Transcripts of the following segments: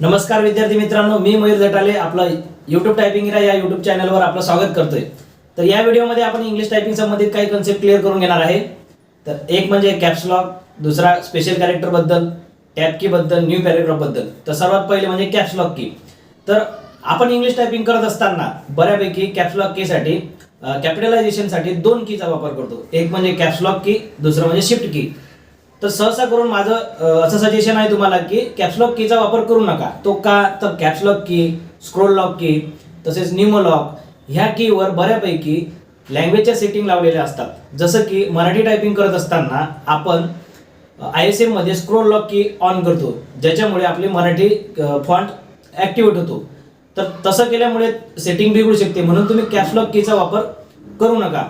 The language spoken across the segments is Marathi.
नमस्कार विद्यार्थी मित्रांनो मी मयूर जटाले आपलं युट्यूब टायपिंग या युट्यूब चॅनलवर आपलं स्वागत करतोय. तर या व्हिडिओमध्ये आपण इंग्लिश टायपिंग संबंधित काही कन्सेप्ट क्लिअर करून घेणार आहे. तर एक म्हणजे कॅप्सलॉग दुसरा स्पेशल कॅरेक्टरबद्दल टॅप की बद्दल न्यू पॅरेग्राफबद्दल तर सर्वात पहिले म्हणजे कॅप्सलॉग की तर आपण इंग्लिश टायपिंग करत असताना बऱ्यापैकी कॅप्सलॉग कीसाठी कॅपिटलायझेशनसाठी दोन कीचा वापर करतो. एक म्हणजे कॅप्सलॉग की दुसरं म्हणजे शिफ्ट की तर सहसा करून माझं असं सजेशन आहे तुम्हाला की कॅप्सलॉक कीचा वापर करू नका. तो का? तर कॅप्सलॉक की स्क्रोल लॉक की तसेच न्यूमोलॉक ह्या कीवर बऱ्यापैकी लँग्वेजच्या सेटिंग लावलेल्या असतात. जसं की मराठी टायपिंग करत असताना आपण आय एस एममध्ये स्क्रोल लॉक की ऑन करतो ज्याच्यामुळे आपली मराठी फॉन्ट ॲक्टिवेट होतो. तर तसं केल्यामुळे सेटिंग बिघडू शकते. म्हणून तुम्ही कॅप्सलॉक कीचा वापर करू नका.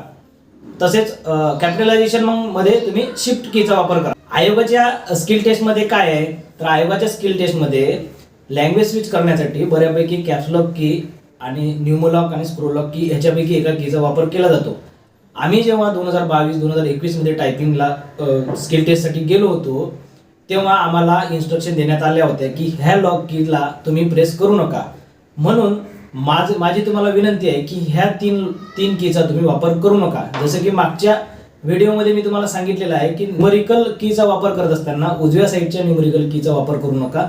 तसेच कॅपिटलायझेशन मग मध्ये तुम्ही शिफ्ट कीचा वापर करा. आयोगाच्या स्किल टेस्टमध्ये काय आहे? तर आयोगाच्या स्किल टेस्टमध्ये लँग्वेज स्विच करण्यासाठी बऱ्यापैकी कॅप्सलॉक की आणि न्यूमोलॉक आणि स्क्रोलॉक की ह्याच्यापैकी एका कीचा वापर केला जातो. आम्ही जेव्हा दोन हजार बावीस दोन हजार एकवीसमध्ये टायपिंगला स्किल टेस्टसाठी गेलो होतो तेव्हा आम्हाला इन्स्ट्रक्शन देण्यात आल्या होत्या की ह्या लॉक कीला तुम्ही प्रेस करू नका. म्हणून माझ माझी तुम्हाला विनंती आहे की ह्या तीन तीन कीचा तुम्ही वापर करू नका. जसं की मागच्या व्हिडिओमध्ये मी तुम्हाला सांगितलेलं आहे की न्युमरिकल कीचा वापर करत असताना उजव्या साईडच्या न्युमरिकल कीचा वापर करू नका.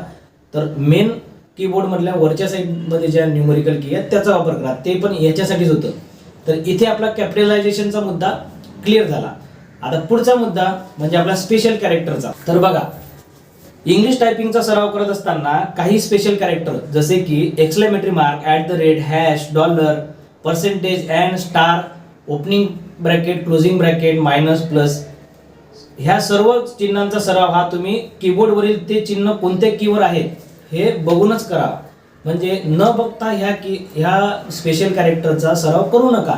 तर मेन कीबोर्ड मधल्या वरच्या साईडमध्ये ज्या न्युमरिकल की आहेत त्याचा वापर करा. ते पण याच्यासाठीच होतं. तर इथे आपला कॅपिटलायझेशनचा मुद्दा क्लिअर झाला. आता पुढचा मुद्दा म्हणजे आपला स्पेशल कॅरेक्टरचा तर बघा इंग्लिश टायपिंगचा सराव करत असताना काही स्पेशल कॅरेक्टर जसे की exclamatory mark at the rate hash dollar percentage and star opening bracket closing bracket minus plus ह्या सर्व चिन्हांचा सराव हा तुम्ही कीबोर्डवरील ते चिन्ह कोणत्या कीवर आहेत हे बघूनच करा. म्हणजे न बघता ह्या की ह्या स्पेशल कॅरेक्टरचा सराव करू नका.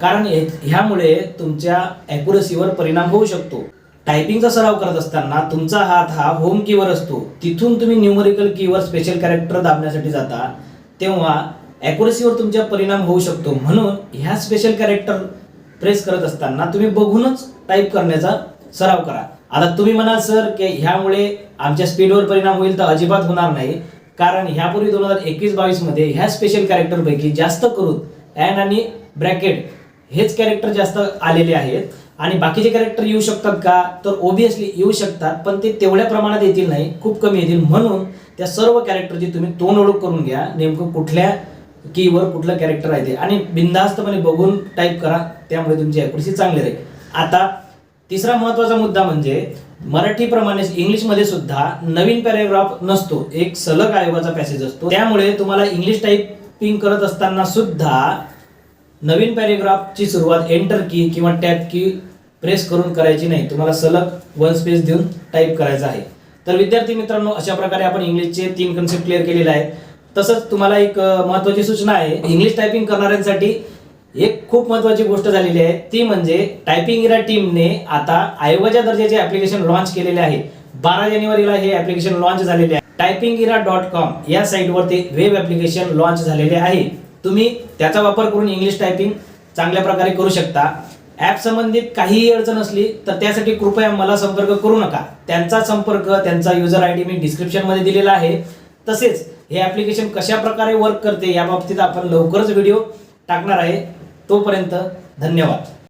कारण ह्यामुळे तुमच्या ॲक्युरसीवर परिणाम होऊ शकतो. टायपिंगचा सराव करत असताना तुमचा हात हा होम कीवर असतो. तिथून तुम्ही न्यूमरिकल कीवर स्पेशल कॅरेक्टर दाबण्यासाठी जाता तेव्हा ॲक्युरसीवर तुमच्या परिणाम होऊ शकतो. म्हणून ह्या स्पेशल कॅरेक्टर प्रेस करत असताना तुम्ही बघूनच टाईप करण्याचा सराव करा. आता तुम्ही म्हणाल सर की ह्यामुळे आमच्या स्पीडवर परिणाम होईल तर अजिबात होणार नाही. कारण ह्यापूर्वी दोन हजार एकवीस बावीसमध्ये ह्या स्पेशल कॅरेक्टरपैकी जास्त करून अँड आणि ब्रॅकेट हेच कॅरेक्टर जास्त आलेले आहेत. आणि बाकीचे कॅरेक्टर येऊ शकतात का? तर ओबियसली येऊ शकतात पण ते तेवढ्या प्रमाणात येतील नाही खूप कमी येतील. म्हणून त्या सर्व कॅरेक्टरची तुम्ही तोंड ओळख करून घ्या. नेमकं कुठल्या की वर कुठलं कॅरेक्टर आहे ते. आणि बिनधास्तपणे बघून टाईप करा त्यामुळे तुमची ॲक्युरसी चांगली राहील. आता तिसरा महत्त्वाचा मुद्दा म्हणजे मराठीप्रमाणेच इंग्लिशमध्ये सुद्धा नवीन पॅरेग्राफ नसतो. एक सलग आयोगाचा पॅसेज असतो. त्यामुळे तुम्हाला इंग्लिश टाईपिंग करत असताना सुद्धा नवीन पॅरेग्राफची सुरुवात एंटर की किंवा टॅप की प्रेस करून करायची नाही. तुम्हाला सलग वन स्पेस देऊन टाईप करायचं आहे. तर विद्यार्थी मित्रांनो अशा प्रकारे आपण इंग्लिशचे तीन कन्सेप्ट क्लिअर केलेले आहेत. तसंच तुम्हाला एक महत्वाची महत्त्वाची सूचना आहे. इंग्लिश टायपिंग करणाऱ्यांसाठी एक खूप महत्वाची गोष्ट झालेली आहे. ती म्हणजे टायपिंग इरा टीमने आता आयोगाच्या दर्जाचे ऍप्लिकेशन लॉन्च केलेले आहे. बारा जानेवारीला हे ऍप्लिकेशन लॉन्च झालेले आहे. टायपिंग इरा डॉट कॉम या साईटवर ते वेब ऍप्लिकेशन लॉन्च झालेले आहे. तुम्ही त्याचा वापर करून इंग्लिश टायपिंग चांगल्या प्रकारे करू शकता. ॲप संबंधित काहीही अडचण असली तर त्यासाठी कृपया मला संपर्क करू नका. त्यांचा संपर्क त्यांचा युजर आय डी मी डिस्क्रिप्शनमध्ये दिलेला आहे. तसेच हे ऍप्लिकेशन कशा प्रकारे वर्क करते या बाबतीत आपण लवकरच व्हिडिओ टाकणार आहे. तोपर्यंत धन्यवाद.